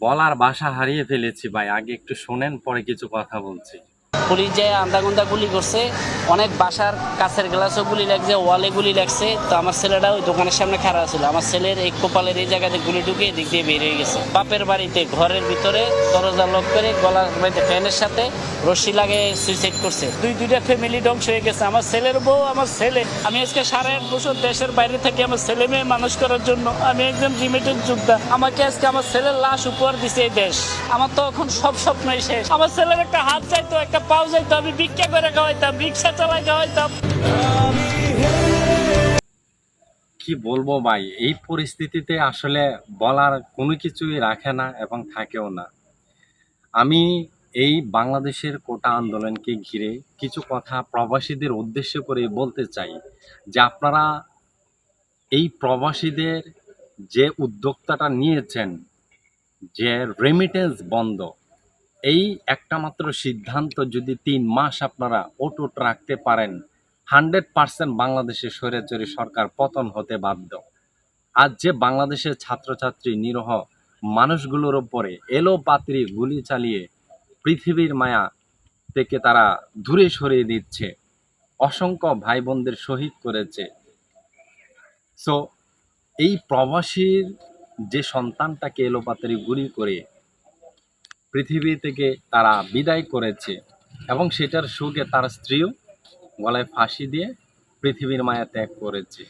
বলার ভাষা হারিয়ে ফেলেছি ভাই আগে একটু শোনেন পরে কিছু কথা বলছি। পুলিশ যে আন্দাগুন্দা গুলি করছে, অনেক বাসার কাছের গ্লাসও গুলি লাগছে, ওয়ালে গুলি লাগছে। তো আমার ছেলেটা ওই দোকানের সামনে খারাপ ছিল। আমার ছেলের এই কপালের এই জায়গাতে গুলি ঢুকে এদিক দিয়ে বের হয়ে গেছে। বাপের বাড়িতে, ঘরের ভিতরে, দরজা লক করে গলার মধ্যে ফ্যানের সাথে রশি লাগে সুইসাইড করছে। দুই দুইটা ফ্যামিলি ধ্বংস হয়ে গেছে। আমার ছেলের বউ, আমার ছেলে। আমি আজকে সাড়ে আট বছর দেশের বাইরে থেকে, আমার ছেলে মেয়ে মানুষ করার জন্য। আমি একজন লিমিটেড যোদ্ধা। আমাকে আজকে আমার ছেলের লাশ উপহার দিছে এই দেশ। আমার তো এখন সব স্বপ্নই শেষ। আমার ছেলের একটা হাত চাইতো, একটা পাও চাইতো আমি ভিক্ষা করে খাওয়াইতাম, রিক্সা চালাই খাওয়াইতাম। কি বলব ভাই, এই পরিস্থিতিতে আসলে বলার কোনো কিছুই রাখে না এবং থাকেও না। আমি এই বাংলাদেশের কোটা আন্দোলনকে ঘিরে কিছু কথা প্রবাসীদের উদ্দেশ্য করে বলতে চাই, যে আপনারা এই প্রবাসীদের যে উদ্যোক্তাটা নিয়েছেন, যে রেমিটেন্স বন্ধ এই একটা মাত্র সিদ্ধান্ত যদি তিন মাস আপনারা অটুট রাখতে পারেন, হান্ড্রেড পার্সেন্ট বাংলাদেশের স্বৈরাচারী সরকার পতন হতে বাধ্য। আজ যে বাংলাদেশের ছাত্রছাত্রী নিরহ মানুষগুলোর ওপরে এলো পাত্রী গুলি চালিয়ে পৃথিবীর মায়া থেকে তারা দূরে সরিয়ে দিচ্ছে, অসংখ্য ভাই বোনদের শহীদ করেছে। সো এই প্রবাসীর যে সন্তানটাকে এলোপাতারি গুলি করে পৃথিবী থেকে তারা বিদায় করেছে এবং সেটার সুখে তার স্ত্রীও গলায় ফাঁসি দিয়ে পৃথিবীর মায়া ত্যাগ করেছে।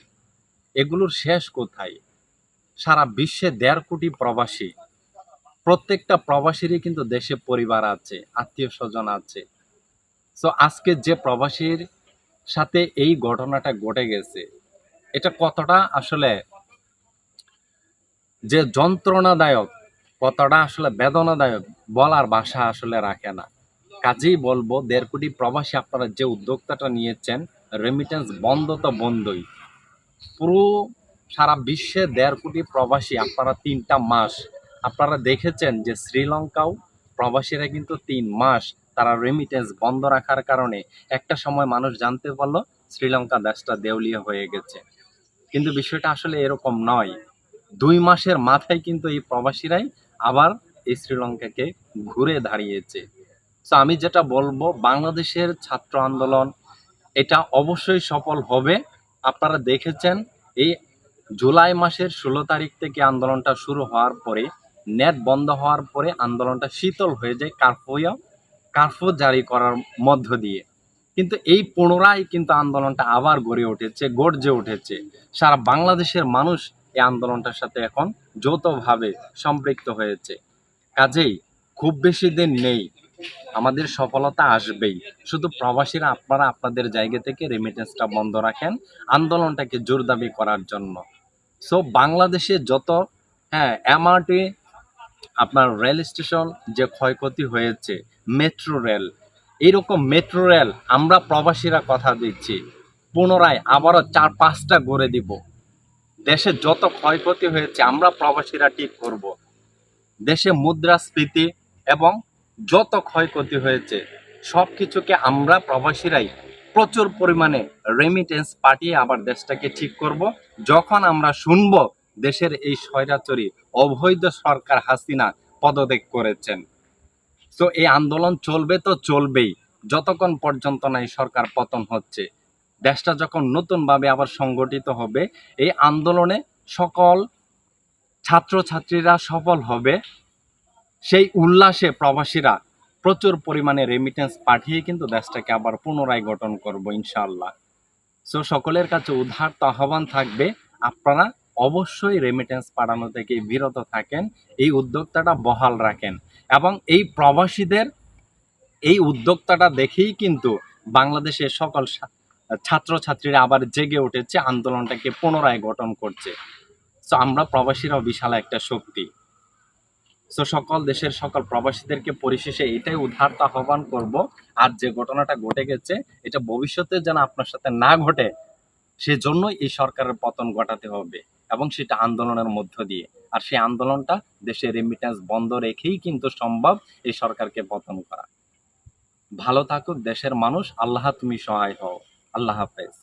এগুলোর শেষ কোথায়? সারা বিশ্বে দেড় কোটি প্রবাসী। প্রত্যেকটা প্রবাসীরই কিন্তু দেশে পরিবার আছে, আত্মীয় স্বজন আছে। সো আজকে যে প্রবাসীর সাথে এই ঘটনাটা ঘটে গেছে, এটা কতটা আসলে যে যন্ত্রণাদায়ক কতটা আসলে বেদনাদায়ক, বলার ভাষা আসলে রাখে না। কাজেই বলব দেড় কোটি প্রবাসী আপনারা যে উদ্যোক্তাটা নিয়েছেন রেমিটেন্স বন্ধ তো বন্ধই। পুরো সারা বিশ্বে দেড় কোটি প্রবাসী আপনারা তিনটা মাস, আপনারা দেখেছেন যে শ্রীলঙ্কাও প্রবাসীরা কিন্তু তিন মাস তারা রেমিটেন্স বন্ধ রাখার কারণে একটা সময় মানুষ জানতে পারল, শ্রীলঙ্কা দেশটা দেউলিয়া হয়ে গেছে। কিন্তু বিষয়টা আসলে এরকম নয়। দুই মাসের মাথায় কিন্তু এই প্রবাসীরাই আবার এই শ্রীলঙ্কাকে ঘুরে দাঁড়িয়েছে। তো আমি যেটা বলব, বাংলাদেশের ছাত্র আন্দোলন, এটা অবশ্যই সফল হবে। আপনারা দেখেছেন, এই জুলাই মাসের ষোলো তারিখ থেকে আন্দোলনটা শুরু হওয়ার পরে, নেট বন্ধ হওয়ার পরে আন্দোলনটা শীতল হয়ে যায় কারফিউ কারফিউ জারি করার মধ্য দিয়ে। কিন্তু এই পুনরায় কিন্তু আন্দোলনটা আবার গড়ে উঠেছে, গর্জে উঠেছে। সারা বাংলাদেশের মানুষ এই আন্দোলনটার সাথে এখন যৌথভাবে সম্পৃক্ত হয়েছে। কাজেই খুব বেশি দিন নেই। আমাদের সফলতা আসবেই। শুধু প্রবাসীরা আপনারা আপনাদের জায়গা থেকে রেমিটেন্সটা বন্ধ রাখেন, আন্দোলনটাকে জোরদাবি করার জন্য। সো বাংলাদেশে যত হ্যাঁ এমআরটি আপনার রেল স্টেশন যে ক্ষয়ক্ষতি হয়েছে মেট্রো রেল এইরকম মেট্রো রেল আমরা প্রবাসীরা কথা দিচ্ছি। পুনরায় আবারও চার পাঁচটা গড়ে দিব। দেশে যত ক্ষয়ক্ষতি হয়েছে, আমরা প্রবাসীরা ঠিক করব। দেশে মুদ্রাস্ফীতি এবং যত ক্ষয়ক্ষতি হয়েছে সব কিছুকে আমরা প্রবাসীরাই প্রচুর পরিমাণে রেমিটেন্স পাঠিয়ে আবার দেশটাকে ঠিক করব। যখন আমরা শুনব দেশের এই স্বৈরাচরী অবৈধ সরকার হাসিনা পদত্যাগ করেছেন। তো এই আন্দোলন চলবে তো চলবেই, যতক্ষণ পর্যন্ত না এই সরকার পতন হচ্ছে। দেশটা যখন নতুনভাবে আবার সংগঠিত হবে, এই আন্দোলনে সকল ছাত্রছাত্রীরা সফল হবে। সেই উল্লাসে প্রবাসীরা প্রচুর পরিমাণে রেমিটেন্স পাঠিয়ে কিন্তু দেশটাকে আবার পুনরায় গঠন করব ইনশাআল্লাহ। সো সকলের কাছে উদ্ধার্ত আহ্বান থাকবে, আপনারা অবশ্যই রেমিটেন্স পাঠানো থেকে বিরত থাকেন, এই উদ্যোক্তাটা বহাল রাখেন। এবং এই প্রবাসীদের এই উদ্যোক্তাটা দেখেই কিন্তু বাংলাদেশের সকল ছাত্রছাত্রীরা আবার জেগে উঠেছে, আন্দোলনটাকে পুনরায় গঠন করছে। সো আমরা প্রবাসীরাও বিশাল একটা শক্তি। সো সকল দেশের সকল প্রবাসীদেরকে পরিশেষে এটাই উদ্ধার্ত আহ্বান করব, আর যে ঘটনাটা ঘটে গেছে, এটা ভবিষ্যতে যেন আপনার সাথে না ঘটে, সেজন্যই এই সরকারের পতন ঘটাতে হবে এবং সেটা আন্দোলনের মধ্য দিয়ে। আর সেই আন্দোলনটা দেশের রেমিটেন্স বন্ধ রেখেই কিন্তু সম্ভব এই সরকারকে পতন করা। ভালো থাকুক দেশের মানুষ, আল্লাহ তুমি সহায় হও। আল্লাহ হাফেজ।